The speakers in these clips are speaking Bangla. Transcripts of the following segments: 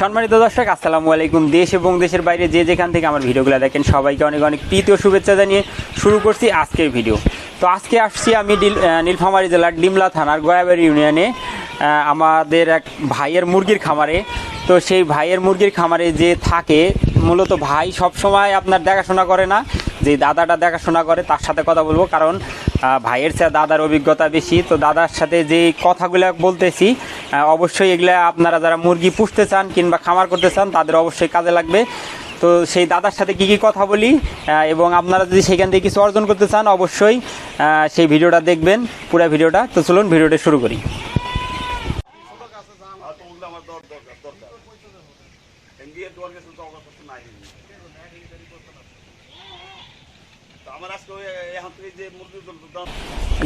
সম্মানিত দর্শক, আসসালামু আলাইকুম। দেশ এবং দেশের বাইরে যে যেখান থেকে আমার ভিডিওগুলো দেখেন, সবাইকে অনেক অনেক প্রীতি ও শুভেচ্ছা জানিয়ে শুরু করছি আজকের ভিডিও। তো আজকে আসছি আমি নীলফামারী জেলার ডিমলা থানার গয়াবাড়ি ইউনিয়নে আমাদের এক ভাইয়ের মুরগির খামারে। তো সেই ভাইয়ের মুরগির খামারে যে থাকে, মূলত ভাই সব সময় আপনার দেখাশোনা করে না, যে দাদাটা দেখাশোনা করে, তার সাথে কথা বলব। কারণ ভাইয়ের চেয়ে দাদার অভিজ্ঞতা বেশি তো দাদার সাথে যে কথাগুলো বলতেছি অবশ্যই এগুলো আপনারা যারা মুরগি পুষতে চান কিংবা খামার করতে চান, তাদের অবশ্যই কাজে লাগবে। তো সেই দাদার সাথে কি কি কথা বলি এবং আপনারা যদি সেখান থেকে কিছু অর্জন করতে চান, অবশ্যই সেই ভিডিওটা দেখবেন, পুরো ভিডিওটা। তো চলুন ভিডিওটা শুরু করি আর তো ওগুলো আমার দর দরকার দরকার এমবিএ তোমার কাছে তো আমার কাছে নাই তো আমার আজকে ওই এখন থেকে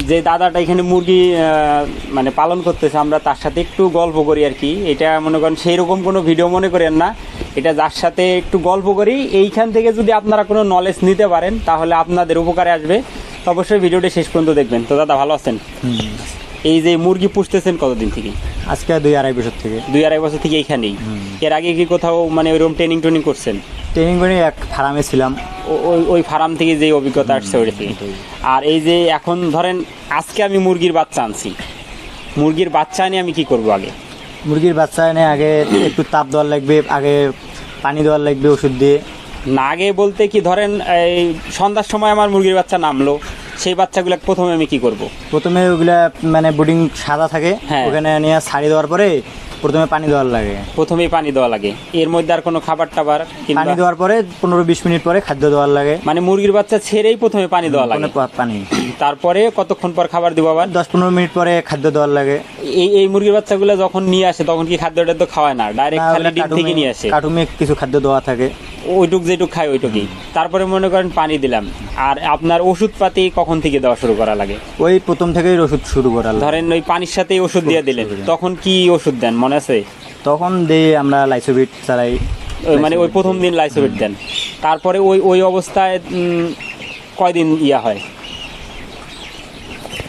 যে দাদাটা এখানে মুরগি মানে পালন করতেছে আমরা তার সাথে একটু গল্প করি আর কি। এটা মনে করেন সেই রকম কোনো ভিডিও মনে করেন না। এটা যার সাথে একটু গল্প করি। এইখান থেকে যদি আপনারা কোনো নলেজ নিতে পারেন তাহলে আপনাদের উপকারে আসবে। তো অবশ্যই ভিডিওটি শেষ পর্যন্ত দেখবেন। তো দাদা ভালো আছেন? এই যে মুরগি পুষতেছেন কতদিন থেকে? আজকে দুই আড়াই বছর থেকে। দুই আড়াই বছর থেকে এইখানেই? এর আগে কি কোথাও মানে ওইরকম ট্রেনিং ট্রেনিং করছেন? ট্রেনিং করে এক ফার্মে ছিলাম। ওই ওই ফার্ম থেকে যে অভিজ্ঞতা আসছে ওইটা থেকে আর এই যে এখন ধরেন আজকে আমি মুরগির বাচ্চা আনছি। মুরগির বাচ্চা নিয়ে আমি কি করব আগে? মুরগির বাচ্চা এনে আগে একটু তাপ দেওয়ার লাগবে আগে পানি দেওয়ার লাগবে ওষুধ দিয়ে। না আগে বলতে কি ধরেন এই সন্ধ্যার সময় আমার মুরগির বাচ্চা নামলো। সেই বাচ্চাগুলো প্রথমে আমি কি করব? প্রথমে ওগুলা মানে বোর্ডিং সাদা থাকে হ্যাঁ। ওখানে নিয়ে ছাড়ি দেওয়ার পরে প্রথমে পানি দেওয়ার লাগে। প্রথমেই পানি দেওয়া লাগে। এর মধ্যে আর কোনো খাবার টাবার পানি দেওয়ার পরে পনেরো বিশ মিনিট পরে খাদ্য দেওয়ার লাগে। মানে মুরগির বাচ্চা ছেড়েই প্রথমে পানি দেওয়া লাগে। পানি। তারপরে কতক্ষণ পর খাবার দিব আবার? দশ পনেরো মিনিট পরে খাদ্য দেওয়ার লাগে। এই এই মুরগির বাচ্চাগুলো যখন নিয়ে আসে তখন কি খাদ্যটা তো খাওয়ায় না? ডাইরেক্ট খালি ডিম থেকে নিয়ে আসে। কার্টুনে কিছু খাদ্য দেওয়া থাকে। ওইটুক যেটুক খাই ওইটুকুই। তারপরে মনে করেন পানি দিলাম। আর আপনার ওষুধপাতি কখন থেকে দেওয়া শুরু করা লাগে? ওই প্রথম থেকেই ওষুধ শুরু করা ধরেন ওই পানির সাথেই ওষুধ দিয়ে দিলেন। তখন কি ওষুধ দেন মনে আছে? তখন দিয়ে আমরা লাইসোভিট চালাই। মানে ওই প্রথম দিন লাইসোভিট দেন। তারপরে ওই ওই অবস্থায় কয়দিন ইয়া হয়?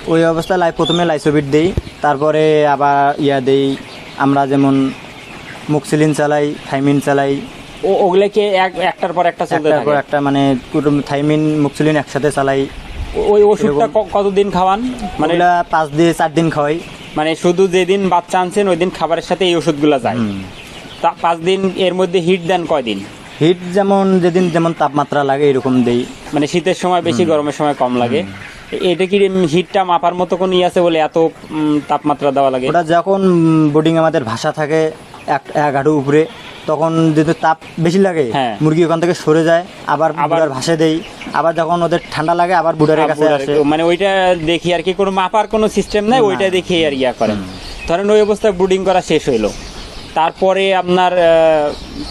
ওই অবস্থায় লাই প্রথমে লাইসোবিট দেই। তারপরে আবার ইয়া দেই। আমরা যেমন মুক্সিলিন চালাই থাইমিন চালাই। ও ওগুলাকে এক একটার পর একটা চলতে একটার পর থাকে একটা মানে থাইমিন মুক্সিলিন একসাথে চালাই। ওই ওষুধটা কতদিন খাওয়ান? মানে পাঁচ দিয়ে চার দিন খাওয়াই। মানে শুধু যেদিন বাচ্চা আনছেন ওই দিন খাবারের সাথে এই ওষুধগুলো যায়। তা পাঁচ দিন এর মধ্যে হিট দেন কয়দিন? হিট যেমন যেদিন যেমন তাপমাত্রা লাগে এরকম দেই। মানে শীতের সময় বেশি গরমের সময় কম লাগে। এটা কি হিটটা মাপার মতো কোনো আছে বলে এত তাপমাত্রা দেওয়া লাগে? ওটা যখন বোর্ডিং আমাদের ভাষা থাকে এক হাঁটু উপরে তখন যদি তাপ বেশি লাগে হ্যাঁ। মুরগি ওখান থেকে সরে যায় আবার আবার- বুড়ার ভাসে দেই আবার যখন ওদের ঠান্ডা লাগে আবার বুড়ারের কাছে আসে। মানে ওইটা দেখি আর কি কোনো মাপার কোনো সিস্টেম নাই ওইটা দেখি আর ইয়া করেন। ধরেন ওই অবস্থায় ব্রুডিং করা শেষ হইল। তারপরে আপনার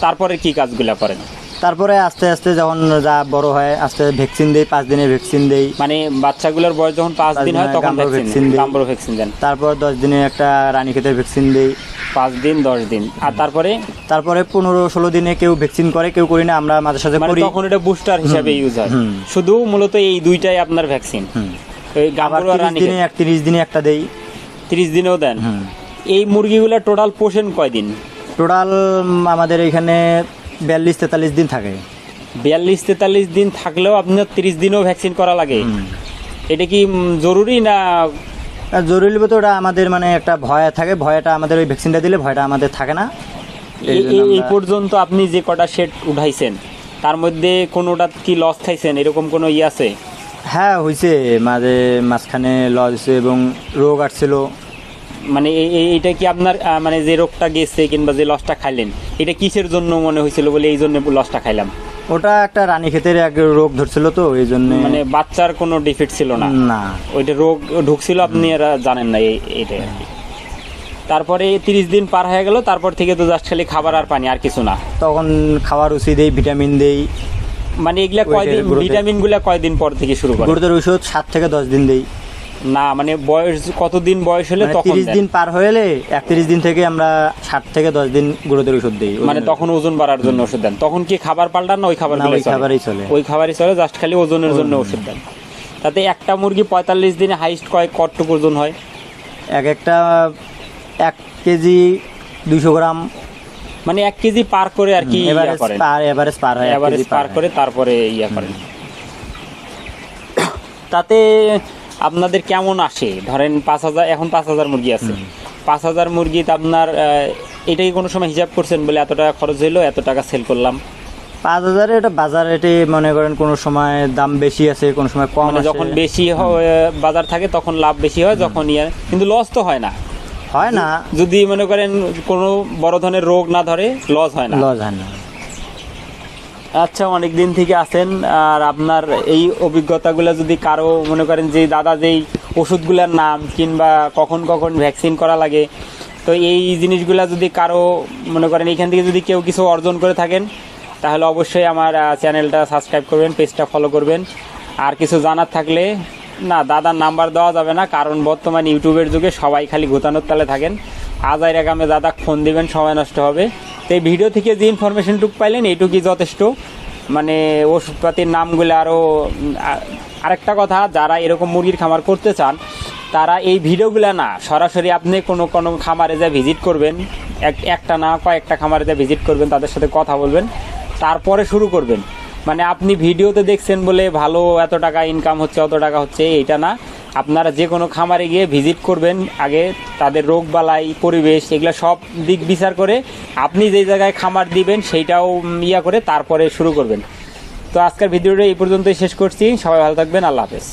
তারপরে কি কাজগুলা করেন? তারপরে আস্তে আস্তে যখন যা বড় হয় আস্তে ভ্যাকসিন দেই পাঁচ দিনে ভ্যাকসিন দেই। মানে বাচ্চাগুলোর বয়স যখন পাঁচ দিন হয় তখন ভ্যাকসিন দিই। গাম্বরো ভ্যাকসিন দেন। তারপর দশ দিনে একটা রানীক্ষেতের ভ্যাকসিন দেই। পাঁচ দিন দশ দিন। আর তারপরে? তারপরে পনেরো ষোলো দিনে কেউ ভ্যাকসিন করে কেউ করি না আমরা মাঝে সাথে মানে করি। তখন এটা বুস্টার হিসাবে ইউজ হয়। শুধু মূলত এই দুইটাই আপনার ভ্যাকসিন ওই গাম্বরো আর রানী দিনে তিরিশ দিনে একটা দেই। তিরিশ দিনেও দেন। এই মুরগিগুলা টোটাল পোষেন কয়দিন? টোটাল আমাদের এখানে বিয়াল্লিশ তেতাল্লিশ দিন থাকে। বিয়াল্লিশ তেতাল্লিশ দিন থাকলেও আপনার তিরিশ দিনও ভ্যাকসিন করা লাগে। এটা কি জরুরি না জরুরি বলতে ওটা আমাদের মানে একটা ভয় থাকে ভয়টা আমাদের ওই ভ্যাকসিনটা দিলে ভয়টা আমাদের থাকে না। এই পর্যন্ত আপনি যে কটা সেট উঠাইছেন তার মধ্যে কোনোটা কি লস খাইছেন? এরকম কোনো ই আছে? হ্যাঁ হয়েছে মাঝে মাঝখানে লস হয়েছে এবং রোগ আসছিল। মানে এই- এই- এইটা কি আপনার মানে যে রোগটা গেছে কিংবা যে লসটা খাইলেন এটা কিসের জন্য মনে হয়েছিল বলে এই জন্য লসটা খাইলাম? ওটা একটা রানী ক্ষেতের এক রোগ ধরছিল তো এই জন্য মানে বাচ্চার কোনো ডিফেক্ট ছিল না? না। ওইটা রোগ ঢুকছিল আপনি এরা জানেন না এইটা তারপরে তিরিশ দিন পার হয়ে গেল তারপর থেকে তো জাস্ট খালি খাবার আর পানি আর কিছু না। তখন খাবার ওষুধ দেই ভিটামিন দেই। মানে এগুলা কয়দিন growth এর- ভিটামিনগুলা কয়দিন পর থেকে শুরু করে? গরুদের ওষুধ সাত থেকে দশ দিন দেই। না মানে বয়স কতদিন বয়স হলে মানে তখন তিরিশ দিন। পার হলে একত্রিশ দিন থেকে আমরা ষাট থেকে দশ দিন গরুদের ওষুধ দিই। মানে তখন ওজন বাড়ার জন্য ওষুধ দেন। তখন কি খাবার পাল্টান না ওই খাবার না, ওই খাবারই চলে। ওই খাবারই চলে জাস্ট খালি ওজনের জন্য ওষুধ দেন। তাতে একটা মুরগি পঁয়তাল্লিশ দিনে হাইস্ট কয় কতটুকু ওজন হয়? এক একটা এক কেজি দুইশো গ্রাম। মানে এক কেজি পার করে আর কি পার এভারেজ পার হয় এভারেজ পার করে তারপরে ইয়া করেন। তাতে আপনাদের কেমন আসে? ধরেন পাঁচ হাজার এখন পাঁচ হাজার মুরগি আছে। পাঁচ হাজার মুরগিতে আপনার এটাই কোনো সময় হিসাব করছেন বলে এত টাকা খরচ হইল এত টাকা সেল করলাম? পাঁচ হাজারে এটা বাজার রেটে মনে করেন কোনো সময় দাম বেশি আছে কোনো সময় কম মানে যখন বেশি হয়, বাজার থাকে তখন লাভ বেশি হয় যখন ইয়ে কিন্তু লস তো হয় না। হয় না। যদি মনে করেন কোনো বড় ধরনের রোগ না ধরে লস হয় না। লস হয় না। আচ্ছা অনেক দিন থেকে আছেন, আর আপনার এই অভিজ্ঞতাগুলো যদি কারও মনে করেন যে দাদা যেই ওষুধগুলোর নাম কিংবা কখন কখন ভ্যাকসিন করা লাগে, তো এই জিনিসগুলা যদি কারও মনে করেন এখান থেকে যদি কেউ কিছু অর্জন করে থাকেন, তাহলে অবশ্যই আমার চ্যানেলটা সাবস্ক্রাইব করবেন, পেজটা ফলো করবেন। আর কিছু জানার থাকলে, না, দাদার নাম্বার দেওয়া যাবে না, কারণ বর্তমান ইউটিউবের যুগে সবাই খালি গোতানোর তালে থাকেন। আজ আইরা গামে দাদা ফোন দিবেন, সময় নষ্ট হবে। তো এই ভিডিও থেকে যে ইনফরমেশনটুকু পাইলেন, এইটুকুই যথেষ্ট। মানে ওষুধপাতির নামগুলো আরও আরেকটা কথা, যারা এরকম মুরগির খামার করতে চান, তারা এই ভিডিওগুলো না, সরাসরি আপনি কোনো কোনো খামারে যা ভিজিট করবেন, এক একটা না, কয়েকটা খামারে যা ভিজিট করবেন, তাদের সাথে কথা বলবেন, তারপরে শুরু করবেন। মানে আপনি ভিডিওতে দেখছেন বলে ভালো এত টাকা ইনকাম হচ্ছে, অত টাকা হচ্ছে, এইটা না। আপনারা যে কোনো খামারে গিয়ে ভিজিট করবেন, আগে তাদের রোগ বালাই, পরিবেশ, এগুলো সব দিক বিচার করে আপনি যেই জায়গায় খামার দিবেন সেইটাও ইয়া করে তারপরে শুরু করবেন। তো আজকের ভিডিওটা এই পর্যন্তই শেষ করছি। সবাই ভালো থাকবেন। আল্লাহ হাফেজ।